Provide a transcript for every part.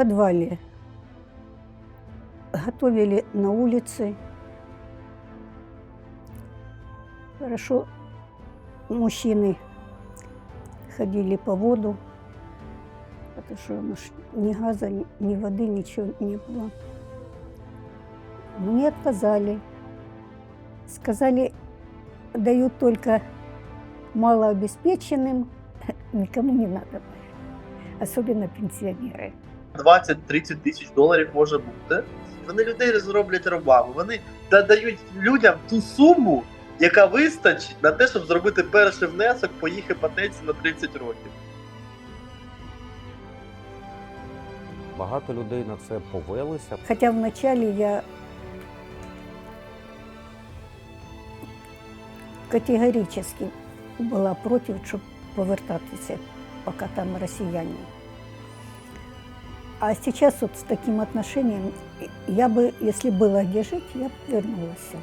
подвале. Готовили на улице. Хорошо мужчины ходили по воду, потому что ни газа, ни воды, ничего не было. Мне отказали. Сказали, дают только малообеспеченным, никому не надо, особенно пенсионеры. 20-30 тисяч доларів може бути. Вони людей зроблять рабами. Вони додають людям ту суму, яка вистачить на те, щоб зробити перший внесок по їх іпотеці на 30 років. Багато людей на це повелися. Хотя вначале я категорически была против, щоб повертатися, пока там россияне. А сейчас вот с таким отношением, я бы, если было где жить, я бы вернулась.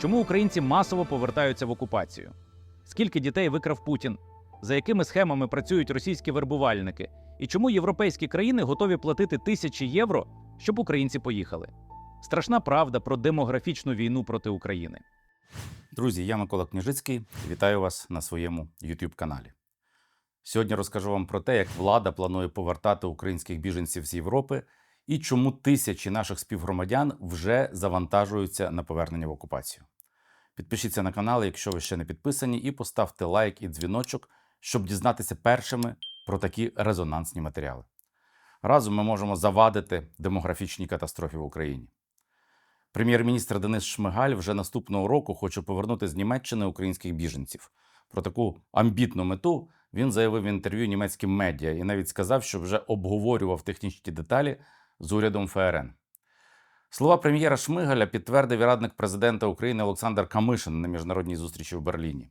Чому українці масово повертаються в окупацію? Скільки дітей викрав Путін? За якими схемами працюють російські вербувальники? І чому європейські країни готові платити тисячі євро, щоб українці поїхали? Страшна правда про демографічну війну проти України. Друзі, я Микола Княжицький. Вітаю вас на своєму youtube каналі. Сьогодні розкажу вам про те, як влада планує повертати українських біженців з Європи і чому тисячі наших співгромадян вже завантажуються на повернення в окупацію. Підпишіться на канал, якщо ви ще не підписані, і поставте лайк і дзвіночок, щоб дізнатися першими про такі резонансні матеріали. Разом ми можемо завадити демографічній катастрофі в Україні. Прем'єр-міністр Денис Шмигаль вже наступного року хоче повернути з Німеччини українських біженців. Про таку амбітну мету він заявив в інтерв'ю німецьким медіа і навіть сказав, що вже обговорював технічні деталі з урядом ФРН. Слова прем'єра Шмигаля підтвердив і радник президента України Олександр Камишин на міжнародній зустрічі в Берліні.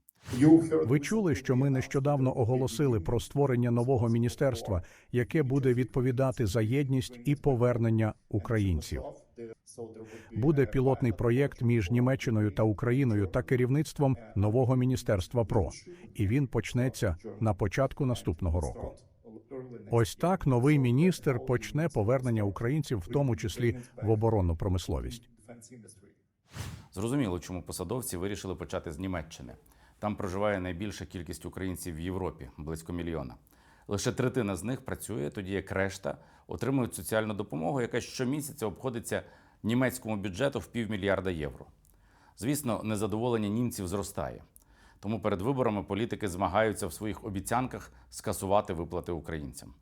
Ви чули, що ми нещодавно оголосили про створення нового міністерства, яке буде відповідати за єдність і повернення українців. Буде пілотний проєкт між Німеччиною та Україною та керівництвом нового міністерства ПРО, і він почнеться на початку наступного року. Ось так новий міністр почне повернення українців, в тому числі в оборонну промисловість. Зрозуміло, чому посадовці вирішили почати з Німеччини. Там проживає найбільша кількість українців в Європі близько мільйона. Лише третина з них працює, тоді як решта отримують соціальну допомогу, яка щомісяця обходиться німецькому бюджету в півмільярда євро. Звісно, незадоволення німців зростає. Тому перед виборами політики змагаються в своїх обіцянках скасувати виплати українцям.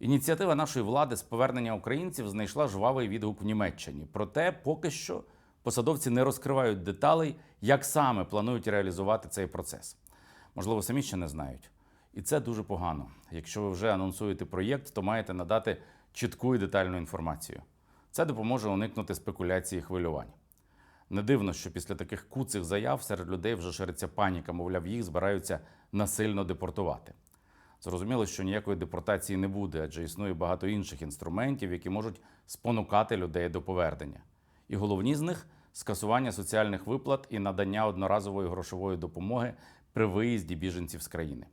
Ініціатива нашої влади з повернення українців знайшла жвавий відгук в Німеччині. Проте поки що посадовці не розкривають деталей, як саме планують реалізувати цей процес. Можливо, самі ще не знають. І це дуже погано. Якщо ви вже анонсуєте проєкт, то маєте надати чітку і детальну інформацію. Це допоможе уникнути спекуляції і хвилювань. Не дивно, що після таких куцих заяв серед людей вже шириться паніка, мовляв, їх збираються насильно депортувати. Зрозуміло, що ніякої депортації не буде, адже існує багато інших інструментів, які можуть спонукати людей до повернення. І головні з них скасування соціальних виплат і надання одноразової грошової допомоги при виїзді біженців з країни.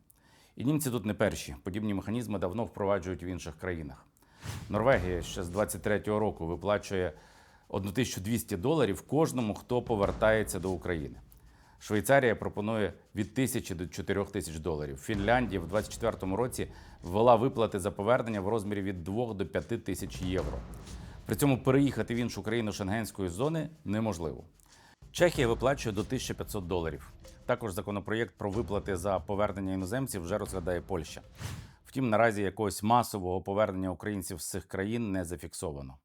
І німці тут не перші. Подібні механізми давно впроваджують в інших країнах. Норвегія ще з 23-го року виплачує 1200 доларів кожному, хто повертається до України. Швейцарія пропонує від 1000 до 4000 доларів. Фінляндія в 2024 році ввела виплати за повернення в розмірі від 2 до 5 тисяч євро. При цьому переїхати в іншу країну шенгенської зони неможливо. Чехія виплачує до 1500 доларів. Також законопроєкт про виплати за повернення іноземців вже розглядає Польща. Втім, наразі якогось масового повернення українців з цих країн не зафіксовано.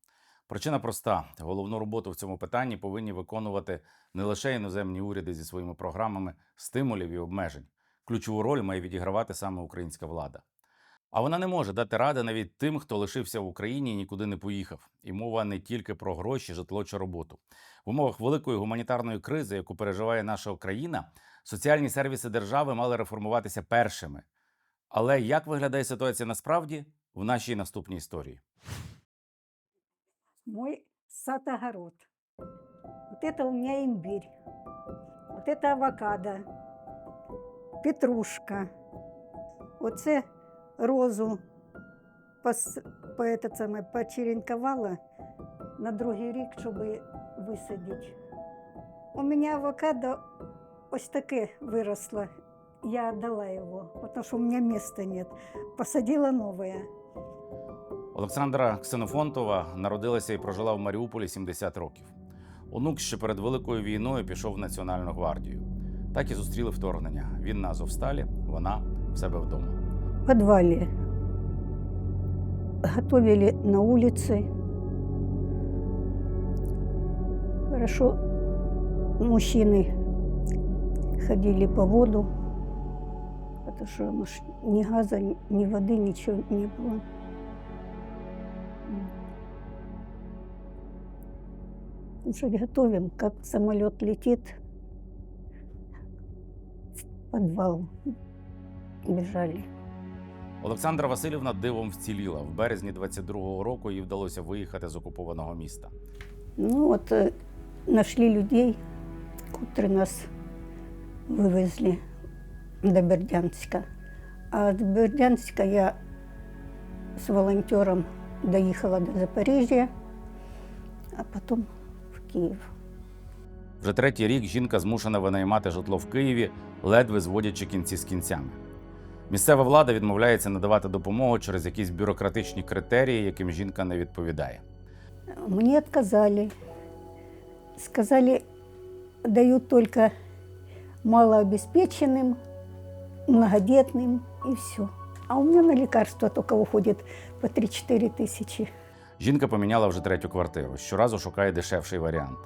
Причина проста: головну роботу в цьому питанні повинні виконувати не лише іноземні уряди зі своїми програмами стимулів і обмежень. Ключову роль має відігравати саме українська влада. А вона не може дати ради навіть тим, хто лишився в Україні і нікуди не поїхав. І мова не тільки про гроші, житло чи роботу. В умовах великої гуманітарної кризи, яку переживає наша країна, соціальні сервіси держави мали реформуватися першими. Але як виглядає ситуація насправді в нашій наступній історії? Мой сад-огород. Вот это у меня имбирь. Вот это авокадо. Петрушка. Оце розу почеренковала на другий рік, щоб висадити. У мене авокадо ось таке виросло. Я отдала його, тому що у мене місця нет. Посадила нове. Олександра Ксенофонтова народилася і прожила в Маріуполі 70 років. Онук ще перед Великою війною пішов в Національну гвардію. Так і зустріли вторгнення. Він на Азовсталі, вона в себе вдома. Подвале. Готовили на улице. Хорошо, мужчины ходили по воду, потому что ни газа, ни воды, ничего не было. Ну что, готовим, как самолет летит, в подвал бежали. Олександра Васильівна дивом вціліла. В березні 22-го року їй вдалося виїхати з окупованого міста. Ну вот э, нашли людей, которые нас вывезли до Бердянска. А от Бердянска я с волонтером доехала до Запоріжжя, а потом в Київ. Вже третій рік жінка змушена винаймати житло в Києві, ледве зводячи кінці з кінцями. Місцева влада відмовляється надавати допомогу через якісь бюрократичні критерії, яким жінка не відповідає. Мне отказали. Сказали, дают только малообеспеченным, многодетным и все. А у меня на лекарства только уходит по 3-4 тысячи. Жінка поміняла вже третю квартиру. Щоразу шукає дешевший варіант.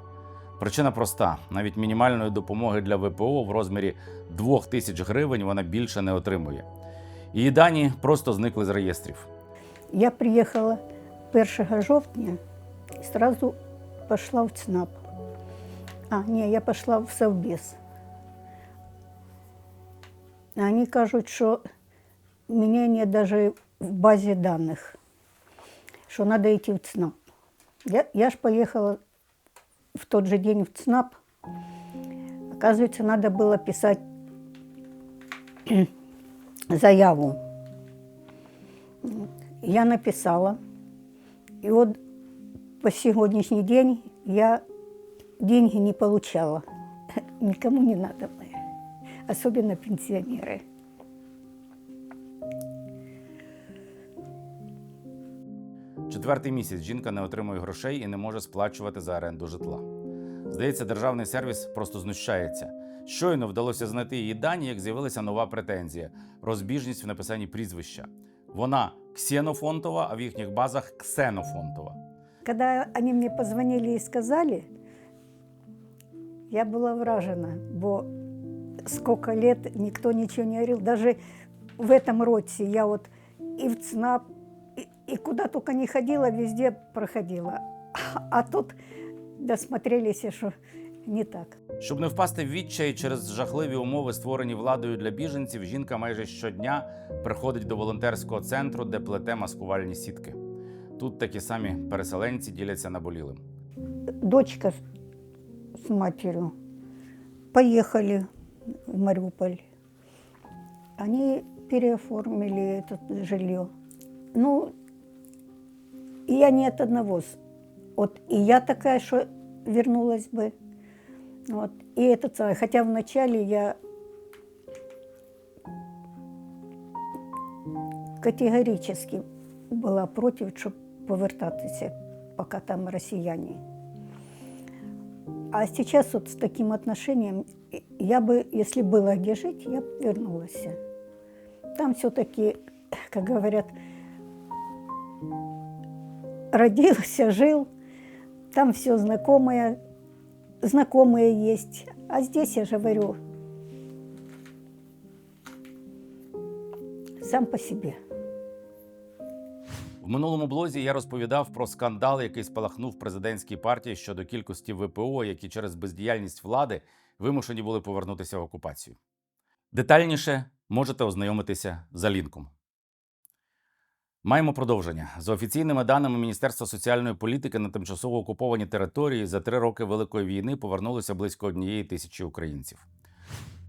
Причина проста: навіть мінімальної допомоги для ВПО в розмірі 2 тисяч гривень вона більше не отримує. Її дані просто зникли з реєстрів. Я приехала 1 жовтня и сразу пошла в ЦНАП. А, не, я пошла в Совбез. А Они кажут, что меня нет даже в базе данных, что надо идти в ЦНАП. Я, я ж поехала в тот же день в ЦНАП. Оказывается, надо было писать заяву. Я написала. И вот по сегодняшний день я деньги не получала. Никому не надо были. Особенно пенсионеры. Четвертий місяць жінка не отримує грошей і не може сплачувати за оренду житла. Здається, державний сервіс просто знущається. Щойно вдалося знайти її дані, як з'явилася нова претензія розбіжність в написанні прізвища. Вона Ксенофонтова, а в їхніх базах Ксенофонтова. Когда они мне позвонили и сказали, я была вражена, бо сколько лет никто ничего не говорил. Даже в этом роте я вот и в ЦНАП, и, куда только не ходила, везде проходила. А тут досмотрелись, что не так. Щоб не впасти в відчай через жахливі умови, створені владою для біженців, жінка майже щодня приходить до волонтерського центру, де плете маскувальні сітки. Тут такі самі переселенці діляться наболілим. Дочка с матерью поехали в Мариуполь. Они переоформили это жилье. Ну, и я не от одного. Вот и я такая, что вернулась бы. Вот. И этот самый. Хотя вначале я категорически была против, щоб повертатися, пока там россияне. А сейчас вот с таким отношением, я бы, если было где жить, я бы вернулась. Там все-таки, как говорят, родился, жил, там все знакомое, знакомые есть. А здесь, я же говорю, сам по себе. В минулому блозі я розповідав про скандал, який спалахнув президентській партії щодо кількості ВПО, які через бездіяльність влади вимушені були повернутися в окупацію. Детальніше можете ознайомитися за лінком. Маємо продовження. За офіційними даними Міністерства соціальної політики на тимчасово окуповані території за три роки Великої війни повернулося близько однієї тисячі українців.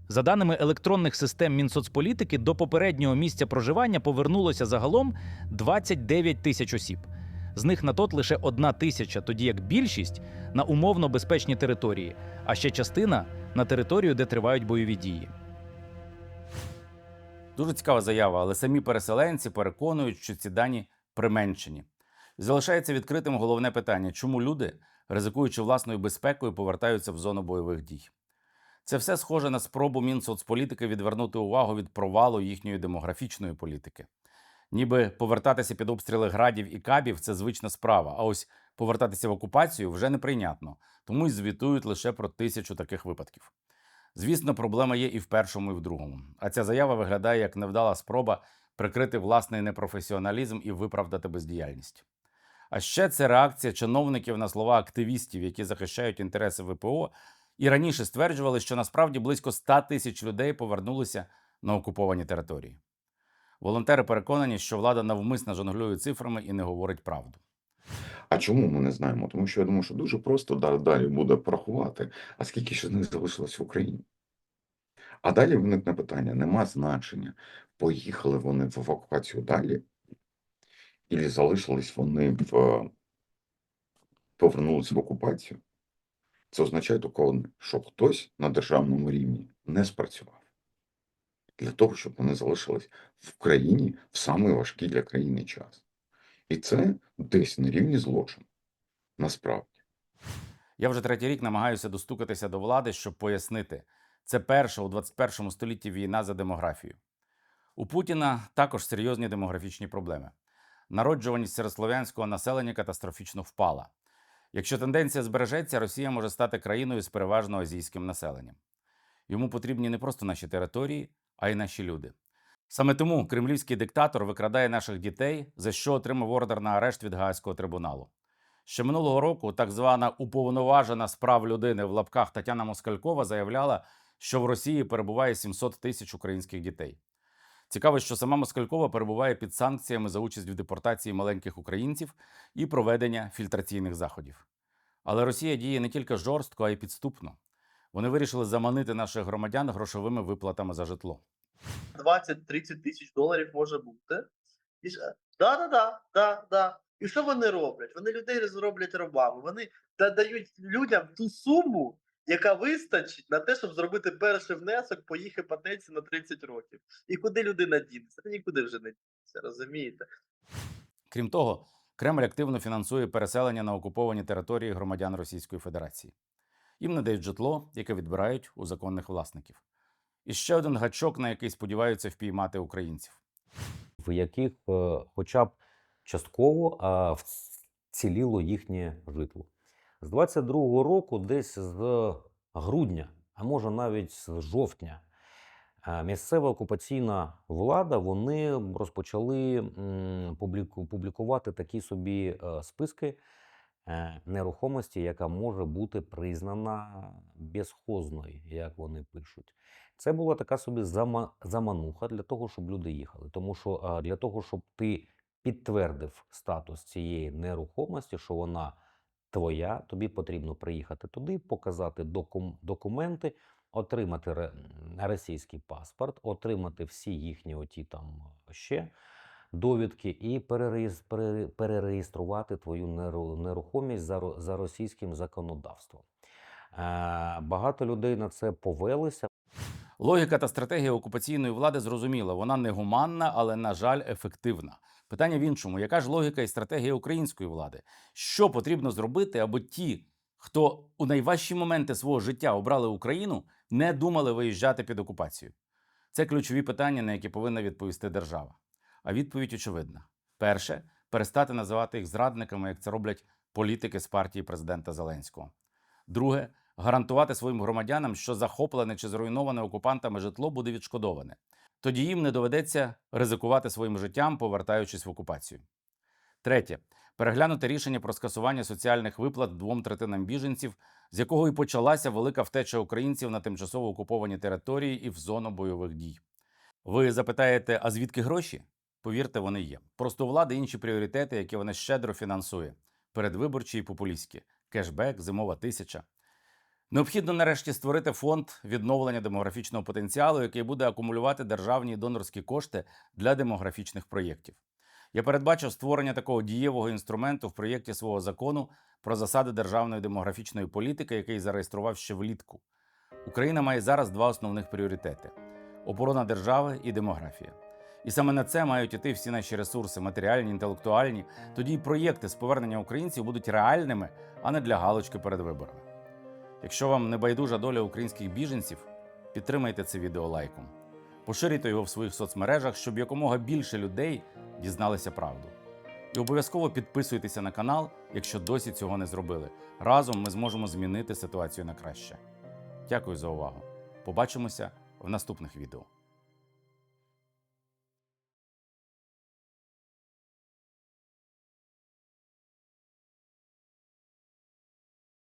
За даними електронних систем Мінсоцполітики, до попереднього місця проживання повернулося загалом 29 тисяч осіб. З них на тот лише одна тисяча, тоді як більшість на умовно безпечні території, а ще частина на територію, де тривають бойові дії. Дуже цікава заява, але самі переселенці переконують, що ці дані применшені. Залишається відкритим головне питання: чому люди, ризикуючи власною безпекою, повертаються в зону бойових дій? Це все схоже на спробу Мінсоцполітики відвернути увагу від провалу їхньої демографічної політики. Ніби повертатися під обстріли градів і кабів це звична справа. А ось повертатися в окупацію вже неприйнятно, тому й звітують лише про тисячу таких випадків. Звісно, проблема є і в першому, і в другому. А ця заява виглядає як невдала спроба прикрити власний непрофесіоналізм і виправдати бездіяльність. А ще це реакція чиновників на слова активістів, які захищають інтереси ВПО, і раніше стверджували, що насправді близько 100 тисяч людей повернулися на окуповані території. Волонтери переконані, що влада навмисно жонглює цифрами і не говорить правду. А чому ми не знаємо? Тому що я думаю, що дуже просто далі буде порахувати, а скільки ще з них залишилось в Україні. А далі виникне питання: нема значення, поїхали вони в евакуацію далі, і залишились вони в повернулися в окупацію. Це означає тільки що хтось на державному рівні не спрацював для того, щоб вони залишились в країні в самий важкий для країни час. І це десь на рівні злочину. Насправді. Я вже третій рік намагаюся достукатися до влади, щоб пояснити, це перша у 21 столітті війна за демографію. У Путіна також серйозні демографічні проблеми. Народжуваність середслов'янського населення катастрофічно впала. Якщо тенденція збережеться, Росія може стати країною з переважно азійським населенням. Йому потрібні не просто наші території, а й наші люди. Саме тому кремлівський диктатор викрадає наших дітей, за що отримав ордер на арешт від Гаазького трибуналу. Ще минулого року так звана уповноважена з прав людини в лапках Тетяна Москалькова заявляла, що в Росії перебуває 700 тисяч українських дітей. Цікаво, що сама Москалькова перебуває під санкціями за участь в депортації маленьких українців і проведення фільтраційних заходів. Але Росія діє не тільки жорстко, а й підступно. Вони вирішили заманити наших громадян грошовими виплатами за житло. 20-30 тисяч доларів може бути. І да, да, да, да, да. І що вони роблять? Вони людей зроблять рабами. Вони да- дають людям ту суму, яка вистачить на те, щоб зробити перший внесок по їх іпотеці на 30 років. І куди людина дінеться? Нікуди вже не дінеться, розумієте? Крім того, Кремль активно фінансує переселення на окуповані території громадян Російської Федерації. Їм надають житло, яке відбирають у законних власників. І ще один гачок, на який сподіваються впіймати українців. в яких е, хоча б частково а, вціліло їхнє житло. З 22-го року, десь з грудня, а може навіть з жовтня, е, місцева окупаційна влада вони розпочали публіку- публікувати такі собі е, списки нерухомості, яка може бути признана безхозною, як вони пишуть. Це була така собі зама, замануха для того, щоб люди їхали. Тому що для того, щоб ти підтвердив статус цієї нерухомості, що вона твоя, тобі потрібно приїхати туди, показати докум, документи, отримати російський паспорт, отримати всі їхні оті там ще довідки і перереєструвати твою нерухомість за, російським законодавством. Е, Багато людей на це повелися. Логіка та стратегія окупаційної влади зрозуміла, вона не гуманна, але, на жаль, ефективна. Питання в іншому: яка ж логіка і стратегія української влади? Що потрібно зробити, аби ті, хто у найважчі моменти свого життя обрали Україну, не думали виїжджати під окупацію? Це ключові питання, на які повинна відповісти держава. А відповідь очевидна: перше перестати називати їх зрадниками, як це роблять політики з партії президента Зеленського. Друге гарантувати своїм громадянам, що захоплене чи зруйноване окупантами житло буде відшкодоване. Тоді їм не доведеться ризикувати своїм життям, повертаючись в окупацію. Третє переглянути рішення про скасування соціальних виплат двом третинам біженців, з якого і почалася велика втеча українців на тимчасово окуповані території і в зону бойових дій. Ви запитаєте, а звідки гроші? Повірте, вони є. Просто у влади інші пріоритети, які вона щедро фінансує: передвиборчі і популістські, кешбек, зимова тисяча. Необхідно нарешті створити фонд відновлення демографічного потенціалу, який буде акумулювати державні донорські кошти для демографічних проєктів. Я передбачив створення такого дієвого інструменту в проєкті свого закону про засади державної демографічної політики, який зареєстрував ще влітку. Україна має зараз два основних пріоритети: оборона держави і демографія. І саме на це мають іти всі наші ресурси, матеріальні, інтелектуальні. Тоді й проєкти з повернення українців будуть реальними, а не для галочки перед виборами. Якщо вам не байдужа доля українських біженців, підтримайте це відео лайком. Поширюйте його в своїх соцмережах, щоб якомога більше людей дізналися правду. І обов'язково підписуйтеся на канал, якщо досі цього не зробили. Разом ми зможемо змінити ситуацію на краще. Дякую за увагу. Побачимося в наступних відео.